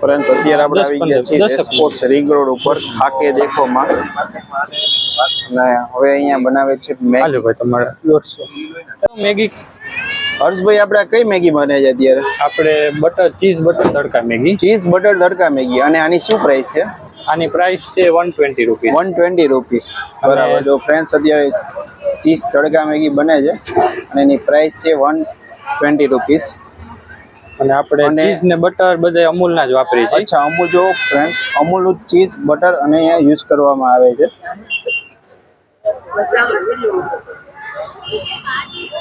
Friends અત્યારે આપણે આવી ગયા છીએ દસ પંદર, દસ રેસકોર્સ રિંગ રોડ ઉપર. ખાકે દેખોમાં અને હવે અહીંયા બનાવે છે મેગી હાલો ભાઈ તમારે દોઢસો મેગી હર્ષભાઈ આપણે કઈ મેગી બને છે અત્યારે? આપણે butter cheese butter tadka Maggi. Cheese butter tadka Maggi. અને આની શું પ્રાઇસ છે? આની પ્રાઇસ છે one twenty rupees one twenty rupees બરાબર. જો ફ્રેન્ડ્સ અત્યારે ચીઝ તડકા મેગી બને છે. અને એની પ્રાઇસ છે વન ટ્વેન્ટી રૂપીસ અને આપણે ચીઝ ને બટર બધા અમૂલના જ વાપરીએ છીએ. અચ્છા અમૂલ જો ફ્રેન્ડ્સ અમૂલનું ચીઝ બટર અને અહીંયા યુઝ કરવામાં આવે છે.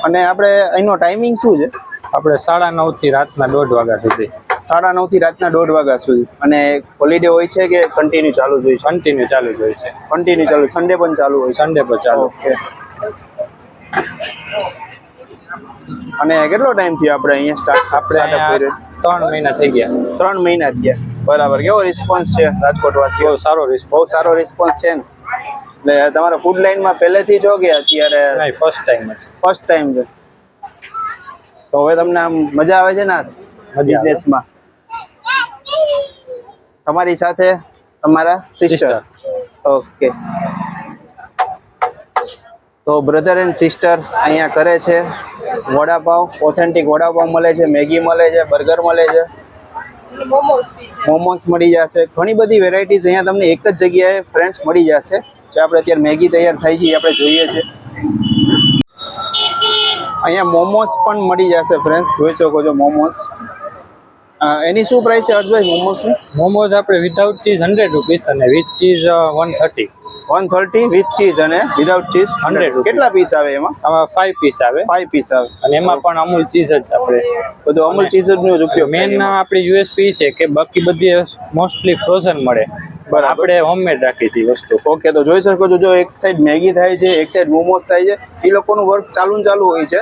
અને આપણે એનો ટાઈમિંગ શું છે? આપણે સાડા નવથી રાતના દોઢ વાગ્યા સુધી. સાડા નવથી રાતના દોઢ વાગ્યા સુધી. અને હોલિડે હોય છે કે કન્ટિન્યુ ચાલુ જ હોય છે? કન્ટિન્યુ ચાલુ જ હોય છે. કન્ટિન્યુ ચાલુ સન્ડે પણ ચાલુ હોય સન્ડે પણ ચાલુ. ઓકે અને કેટલો ટાઈમ થયો આપણે અહીંયા સ્ટાર્ટ આપણે ત્રણ મહિના થઈ ગયા. ત્રણ મહિના થયા. બરાબર. કેવો રિસ્પોન્સ છે રાજકોટ વાસી બહુ સારો રિસ્પોન્સ બહુ સારો રિસ્પોન્સ છે ને? એટલે તમારા ફૂડ લાઈનમાં પહેલેથી છો કે અત્યારે નહીં ફર્સ્ટ ટાઈમ ફર્સ્ટ ટાઈમ છે. તો હવે તમને આમ મજા આવે છે ને. બિઝનેસમાં તમારી સાથે તમારા સિસ્ટર ઓકે તો બ્રધર એન્ડ સિસ્ટર અહીંયા કરે છે. વડાપાવ ઓથેન્ટિક વડાપાવ મળે છે મેગી મળે છે બર્ગર મળે છે. મોમોસ છે. મોમોસ મળી જશે. ઘણી બધી વેરાયટીઝ અહીંયા તમને એક જ જગ્યાએ ફ્રેન્ડ્સ મળી જશે. જે આપણે અત્યારે મેગી તૈયાર થઈ છે આપણે જોઈએ છે. અહીંયા મોમોસ પણ મળી જશે ફ્રેન્ડ જોઈ શકો છો મોમોસ. એની શું પ્રાઇસ છે હર્ષભાઈ મોમોસની? મોમોઝ આપણે વિધાઉટ ચીઝ હંડ્રેડ રૂપીસ અને with cheese one thirty one thirty with cheese અને વિધાઉટ ચીઝ 100 રૂપિયા. કેટલા પીસ આવે એમાં? આમાં ફાઈવ પીસ આવે. ફાઈવ પીસ આવે. અને એમાં પણ અમૂલ ચીઝ જ આપણે. બધું અમૂલ ચીઝ જ ઉપયોગ મેન આપણી યુએસપી છે કે બાકી બધી મોસ્ટલી ફ્રોઝન મળે. બરાબર. આપણે હોમમેડ રાખી હતી વસ્તુ. ઓકે તો જોઈ શકો છો જો એક સાઈડ મેગી થાય છે એક સાઈડ મોમોસ થાય છે એ લોકોનું વર્ક ચાલુ ને ચાલુ હોય છે.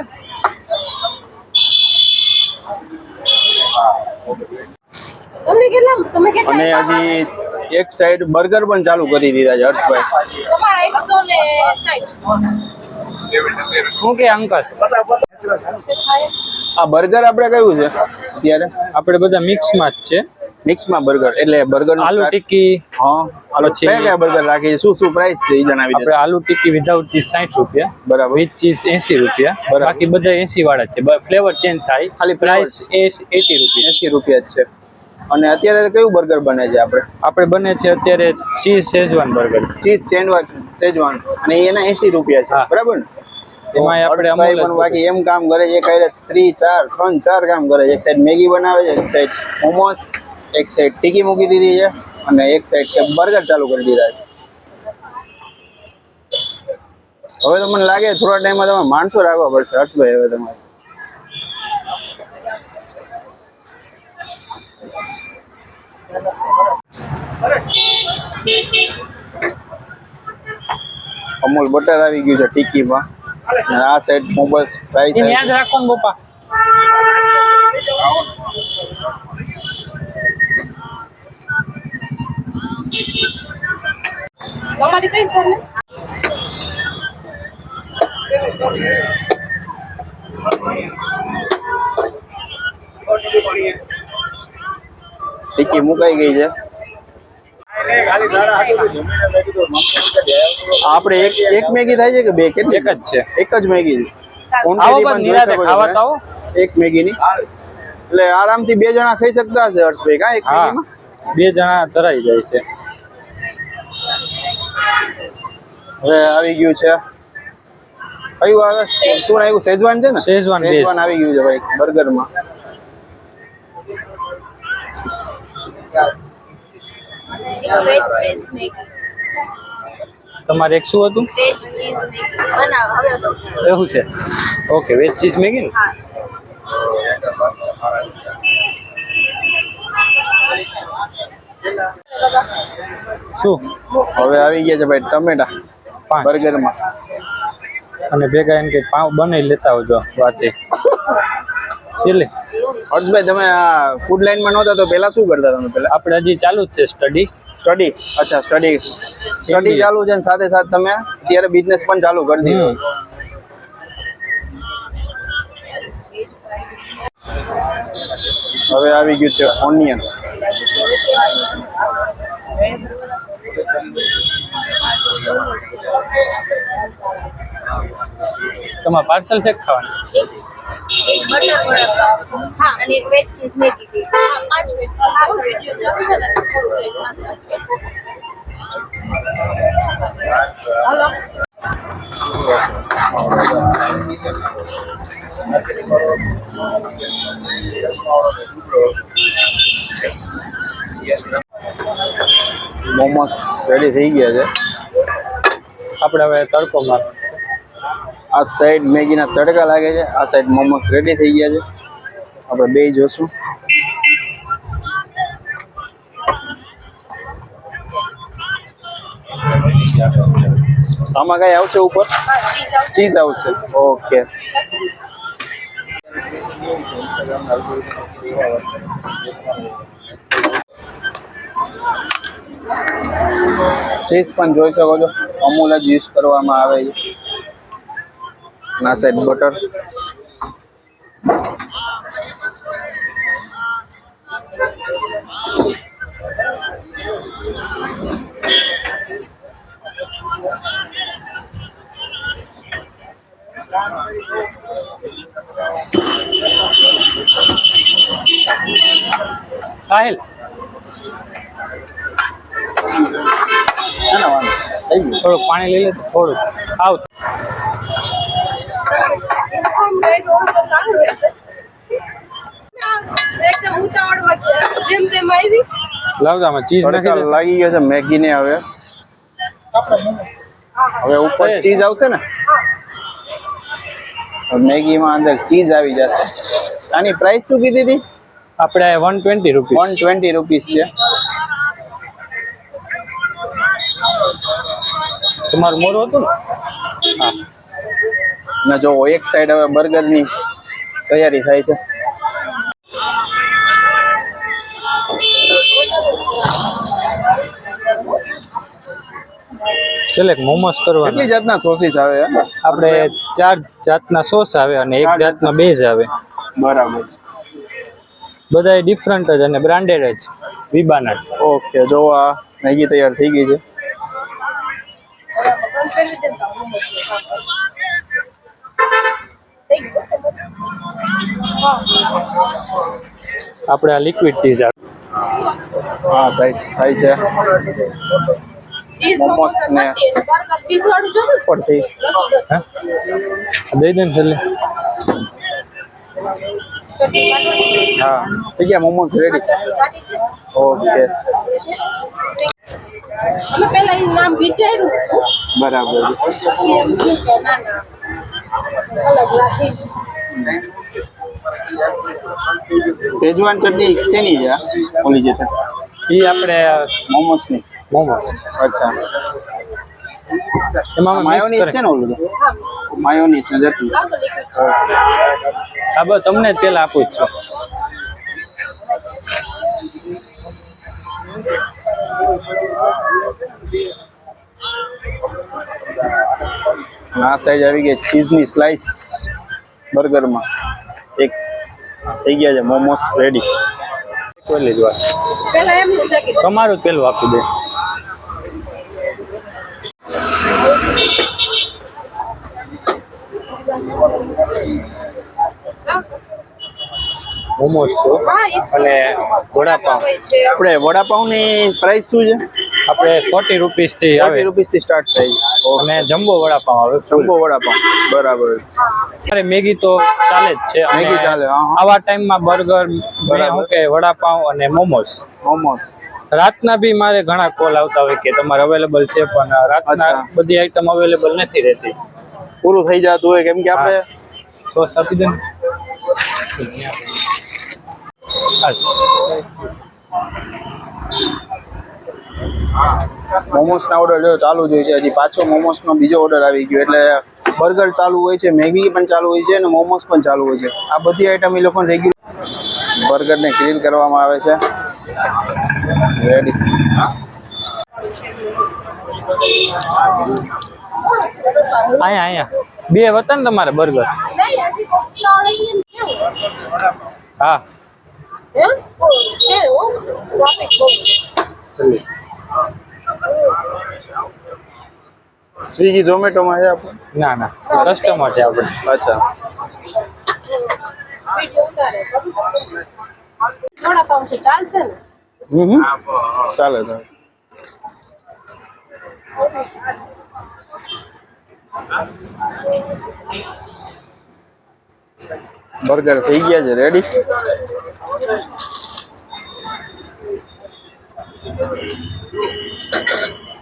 અને હજી એક સાઈડ બર્ગર પણ ચાલુ કરી દીધા છે હર્ષભાઈ. શું કે અંકલ? આ બર્ગર આપણે કયું છે અત્યારે? આપણે બધા મિક્સમાં જ છે. મિક્સમાં બર્ગર એટલે બર્ગર આલુ ટિક્કી. હા આલુ કયા કયા બર્ગર રાખી છે શું શું પ્રાઇસ છે એ જણાવી આપણે આલુ ટિક્કી વિધાઉટ ચીઝ સાઠ રૂપિયા બરાબર. વિથ ચીઝ 80 રૂપિયા. બરાબર. બાકી બધા 80 વાળા છે. ફ્લેવર ચેન્જ થાય. ખાલી પ્રાઇસ એ 80 રૂપિયા. 80 રૂપિયા જ છે. અને અત્યારે કયું બર્ગર બને છે આપણે? આપણે બને છે અત્યારે cheese schezwan burger cheese sandwich schezwan અને એના 80 રૂપિયા છે. બરાબર એમાં આપણે હર્ષભાઈ પણ બાકી એમ કામ કરે છે. એક હારે ત્રી ચાર ત્રણ ચાર કામ કરે છે. એક સાઈડ મેગી બનાવે છે એક સાઈડ મોમોસ. એક સાઈડ ટીકી મૂકી દીધી છે અને એક સાઈડ છે બર્ગર ચાલુ કરી દીધા છે. હવે તો મને લાગે થોડા ટાઈમમાં તમારે માણસો રાખવા પડશે હર્ષભાઈ હવે તમારે. અમૂલ બટર આવી ગયું છે ટીકીમાં. આ સાઈડ મોબાઈલ ફ્રાય થાય યાદ રાખો ને કઈ સર ટીકી મુકાઈ ગઈ છે. આપણે એક એક મેગી થાય છે કે બે? કેટલી? એક જ છે. એક જ મેગી છે. એક મેગીની. એટલે આરામથી બે જણા ખાઈ શકતા હશે હર્ષભાઈ. કા એક હા. મેગીમાં? બે જણા તરાઈ જાય છે. હવે આવી ગયું છે. કયું આવે? શું આવ્યું? સેજવાન છે ને? base. સેજવાન આવી ગયું છે ભાઈ બર્ગરમાં. માં તમારે એક શું હતું? વેજ ચીઝ મેગી બનાવ હવે તો. એવું છે. ઓકે વેજ ચીઝ મેગી ને હા. શું? હવે આવી ગયા છે ભાઈ ટમેટા. બર્ગરમાં. અને ભેગા એમ કે પાવ બનાવી લેતા આવજો વાતે. છેલ્લે હર્ષભાઈ તમે આ ફૂડ લાઈનમાં નહોતા તો પહેલા શું કરતા તમે પહેલા આપણે હજી ચાલુ જ છે સ્ટડી સ્ટડી અચ્છા સ્ટડી સ્ટડી ચાલુ છે ને સાથે સાથે તમે અત્યારે બિઝનેસ પણ ચાલુ કરી દીધો. હવે આવી ગયું છે ઓનિયન ચાલુ છે ને હાલો મોમોસ રેડી થઈ ગયા છે. આપણે હવે તડકો માર આ સાઈડ મેગીના તડકા લાગે છે. આ સાઈડ મોમોસ રેડી થઈ ગયા છે. આપણે બે જોશું. આમાં કઈ આવશે ઉપર? હા ચીઝ આવશે. ચીઝ આવશે ઓકે ચીઝ પણ જોઈ શકો છો. અમૂલ જ યુઝ કરવામાં આવે છે. ના સાઈડ બટર સાહેલ. ના ના વાંધો થોડુંક પાણી લઈ લે તો થોડુંક. આવ. આમાં ચીઝ નાખી લાગી ગયો છે મેગી ને હવે. હવે ઉપર ચીઝ આવશે ને? મેગીમાં અંદર ચીઝ આવી જશે. આની પ્રાઇસ શું કીધી હતી? આપણે one twenty one twenty rupees છે. તમારું મોરું હતું ને? અને જો એક સાઈડ હવે બર્ગરની તૈયારી થાય છે. છેલ્લે મોમોસ કેટલી કરવાના જાતના સોસીસ આવે આપણે ચાર જાતના સોસ આવે અને એક જાતના બેઝ આવે. બરાબર. બધા ડિફરન્ટ જ અને બ્રાન્ડેડ જ. વિબાના જ. ઓકે જો આ મેગી તૈયાર થઈ ગઈ છે. આપણે આ લિક્વિડ ચીઝ હા સાઈડ થાય છે. મોમોસ ને- પડતી દઈ દે ને છેલ્લે. હા થઈ ગયા મોમોસ રેડી. ઓકે. અમે એ નામ વિચાર્યું બરાબર. અલગ રાખી. સેજવાન ચટણી શેની છે? ઓલી જે છે? એ આપણે મોમોસની મોમોસ અચ્છા. એમાં માયોની માયોનીઝ છે ને ઓલું માયોનીઝની ચટણી હા બસ તમને તેલ આપું જ છું. આ સાઈઝ આવી ગઈ ચીઝની સ્લાઈસ બર્ગરમાં થઈ ગયા છે મોમોસ રેડી પહેલી જ વાર પહેલા એમ છે કે તમારું પેલું આપી દે. મોમોસ છે. અને વડાપાવ. આપણે વડાપાઉંની પ્રાઇસ શું છે? આપણે ફોર્ટી રૂપીસથી આવે. ફોર્ટી રૂપીસથી સ્ટાર્ટ થાય. અને જમ્બો વડાપાવ આવે જમ્બો વડાપાઉં બરાબર. અરે મેગી તો ચાલે જ છે મેગી ચાલે. આવા ટાઈમમાં બર્ગર કે વડાપાઉં અને મોમોસ. મોમોસ. રાતના બી મારે ઘણા કોલ આવતા હોય કે તમારે અવેલેબલ છે પણ રાતના બધી આઈટમ અવેલેબલ નથી રહેતી. પૂરું થઈ જતું હોય કેમ કે આપણે સોસ આપી દે મોમોસ ના ઓર્ડર લ્યો ચાલુ જ હોય છે હજી પાછો મોમોસ નો બીજો ઓર્ડર આવી ગયો એટલે બર્ગર ચાલુ હોય છે મેગી પણ ચાલુ હોય છે અને મોમોસ પણ ચાલુ હોય છે. આ બધી આઈટમ એ લોકો રેગ્યુલર બર્ગરને ગ્રીલ કરવામાં આવે છે. રેડી અહીંયા અહીંયા બે વતન તમારે બર્ગર? નહીં હજી કોકલાવાળા કેવું હા હે છે હો ટ્રાફિક બહુ સ્વિગી ઝોમેટોમાં છે આપણે ના ના. કસ્ટમર છે આપણે અચ્છા. વિડિયો ઉતારે થોડા પાઉં છે ચાલશે ને હમ હમ. ચાલે ચાલે. બર્ગર થઈ ગયા છે રેડી તો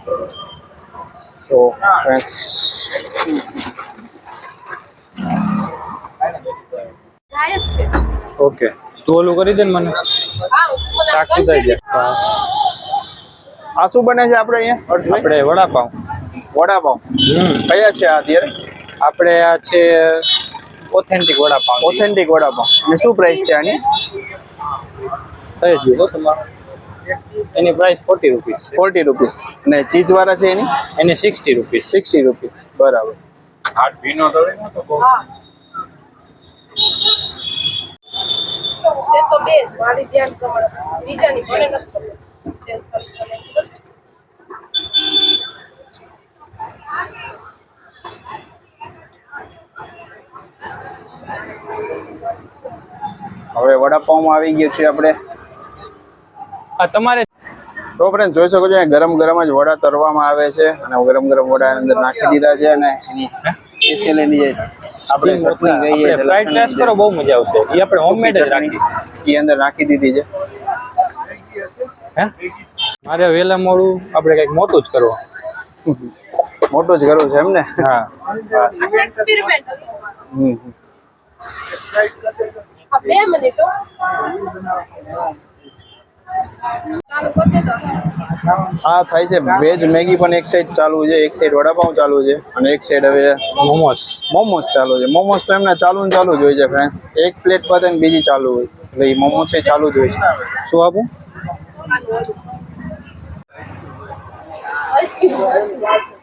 friends, જાય જ ઓકે. તું ઓલું કરી દે ને મને. શાક સુધાઈ જાય હા. આ શું બને છે આપણે અહીંયા? આપણે વડાપાઉં. વડાપાઉં. કયા છે આ અત્યારે? આપણે આ છે ઓથેન્ટિક વડાપાઉં. ઓથેન્ટિક વડાપાઉં. અને શું પ્રાઇસ છે આની? થઈ ગયું તમારે. એની પ્રાઇસ ફોર્ટી રૂપીસ છે. ફોર્ટી રૂપીસ અને ચીઝ વાળા છે એની? એની સિક્સટી રૂપીસ સિક્સટી રૂપીસ બરાબર. હવે વડાપાઉંમાં આવી ગયું છે આપણે. તમારે તો ફ્રેન્ડ જોઈ શકો છો અહીંયા ગરમ ગરમ જ વડા તરવામાં આવે છે અને ગરમ ગરમ વડા અંદર નાખી દીધા છે અને એની સ્પેશિયલ એની જે આપણે ચટણી ગઈ છે ફ્રાઈડ રાઈસ કરો બહુ મજા આવશે. એ આપણે હોમમેડ જ રાખી. એ અંદર નાખી દીધી છે. હે? મારે વેલા મોડું આપણે કંઈક મોટું જ કરવું. મોટું જ કરવું છે એમ ને? હા. હમ. બે મિનિટ હો. થાય છે વેજ મેગી પણ એક સાઈડ ચાલુ છે એક સાઈડ વડાપાઉં ચાલુ છે અને એક સાઈડ હવે મોમોસ. મોમોસ ચાલુ છે. મોમોસ તો એમને ચાલુ ને ચાલુ જ હોય છે ફ્રેન્ડ્સ એક પ્લેટ પર ને બીજી ચાલુ હોય. એટલે એ મોમોસ એ ચાલુ જ હોય છે. શું આપું આનું હતું. આઈસ્ક્રીમ નથી વાત છે.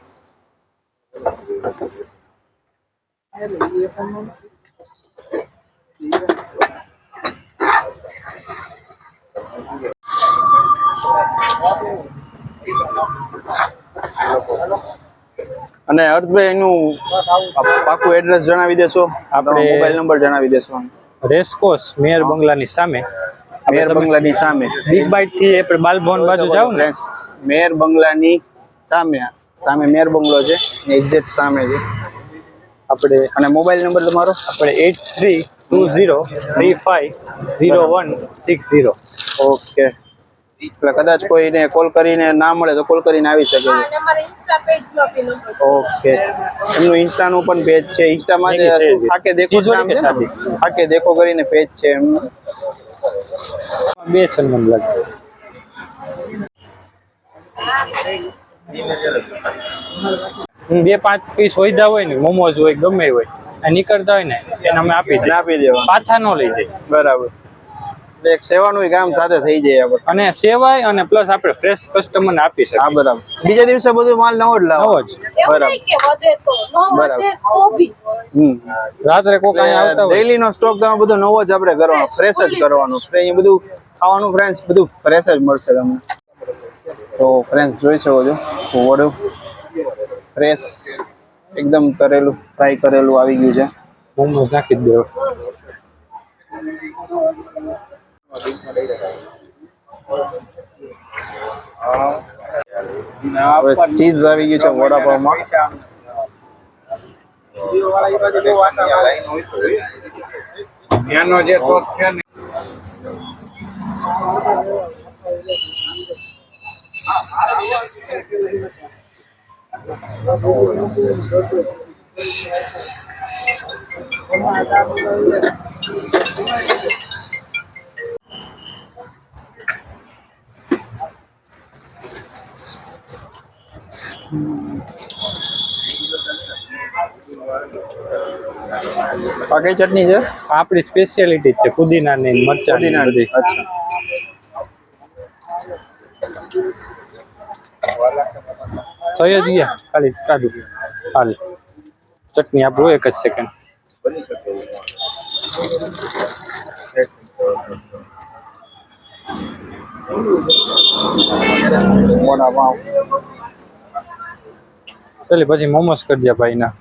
અને હર્ષભાઈ એનું પાકું એડ્રેસ જણાવી દેશો. આપણે- મોબાઈલ નંબર જણાવી દેશો. રેસકોસ મેયર બંગલાની સામે. મેયર બંગલાની સામે. બિગ બાઇટથી આપણે બાલભવન બાજુ જાવ ને. મેયર બંગલાની સામે સામે મેયર બંગલો છે. એક્ઝેક્ટ સામે છે. આપણે અને મોબાઈલ નંબર તમારો? આપણે eight three two zero three five zero one six zero okay એટલે કદાચ કોઈને કોલ કરીને ના મળે તો કોલ કરીને આવી શકે. છે અને અમારા ઇન્સ્ટા પેજમાં બી નંબર છે. ઓકે એમનું ઇન્સ્ટાનું પણ પેજ છે. ઇન્સ્ટામાં જે થાકે દેખો નામ છે થાકે. દેખો કરીને પેજ છે એમનું. બે સન્માન લાગે હમ, બે પાંચ પીસ હોઈદા હોય ને મોમોઝ હોય ગમે હોય આ નીકળતા હોય ને એને અમે આપી આપી દેવા. પાછા ન લઈ જાય. બરાબર. એટલે એક સેવાનું કામ સાથે થઈ જાય આપણે અને સેવાય અને પ્લસ આપણે ફ્રેશ કસ્ટમર ને આપી હા શકીએ બરાબર. બીજા દિવસે બધું માલ નવો જ લાવો. જ. બરાબર. રાત્રે કોક આવતા હોય. નો સ્ટોક તમે બધો નવો જ આપણે કરવાનો ફ્રેશ જ કરવાનો. અહીંયા બધું ખાવાનું ફ્રેન્ડ્સ બધું ફ્રેશ જ મળશે તમને. તો ફ્રેન્ડ્સ જોઈ શકો છો વડું. ફ્રેશ એકદમ તરેલું ફ્રાય કરેલું આવી ગયું છે. મોમોઝ નાખી જ દેવો. ચીઝ આવી ગયું છે વડાપાવમાં. ત્યાંનો જે શોખ છે ને. આ કઈ ચટણી છે? આ આપણી સ્પેશિયાલિટી છે પુદીનાની મરચાની પુદીનાની. બધી. અચ્છા. થઈ જ ગયા ખાલી કાઢું હાલ. ચટણી આપું એક જ સેકન્ડ વડાપાવ ચાલે પછી મોમોસ કરી દે ભાઈના.